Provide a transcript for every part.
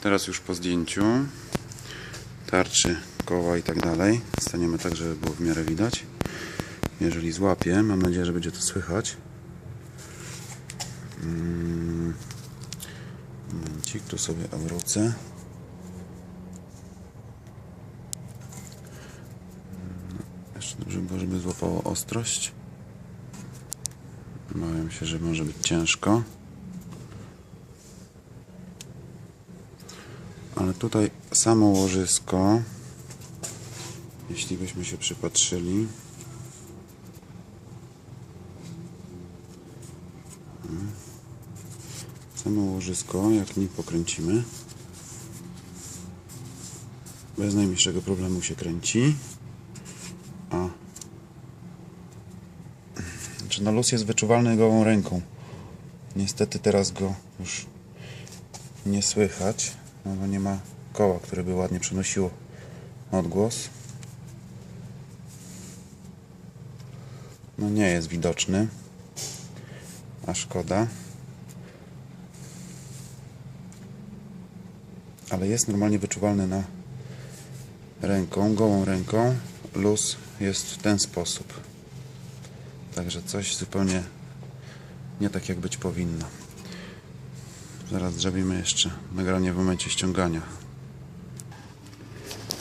Teraz już po zdjęciu tarczy, koła i tak dalej. Staniemy tak, żeby było w miarę widać. Jeżeli złapię, mam nadzieję, że będzie to słychać. Momencik, tu sobie odwrócę. Mm, Jeszcze dobrze było, żeby złapało ostrość. Obawiam się, że może być ciężko. Ale tutaj samo łożysko, jeśli byśmy się przypatrzyli, samo łożysko, jak nim pokręcimy, bez najmniejszego problemu się kręci. A. Znaczy no luz jest wyczuwalny gołą ręką. Niestety teraz go już nie słychać, no bo nie ma koła, które by ładnie przenosiło odgłos. No nie jest widoczny, a szkoda. Ale jest normalnie wyczuwalny na ręką, gołą ręką. Luz jest w ten sposób. Także coś zupełnie nie tak jak być powinno. Zaraz zrobimy jeszcze nagranie w momencie ściągania.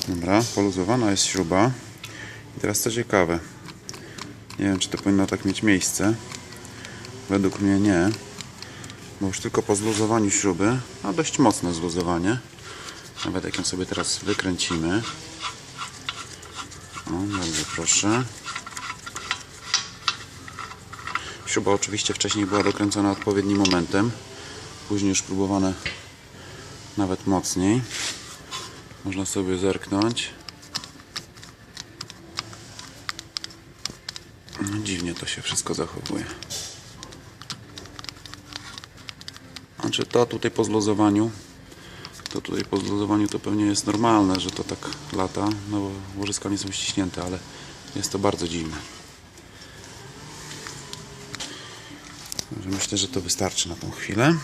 Dobra, poluzowana jest śruba. I teraz co ciekawe, nie wiem czy to powinno tak mieć miejsce. Według mnie nie. Bo już tylko po zluzowaniu śruby, a dość mocne zluzowanie. Nawet jak ją sobie teraz wykręcimy. O, bardzo proszę. Śruba oczywiście wcześniej była dokręcona odpowiednim momentem. Później już próbowane nawet mocniej. Można sobie zerknąć. No, dziwnie to się wszystko zachowuje. Znaczy to tutaj po zluzowaniu to tutaj po zluzowaniu to pewnie jest normalne, że to tak lata, no bo łożyska nie są ściśnięte, ale jest to bardzo dziwne. Myślę, że to wystarczy na tą chwilę.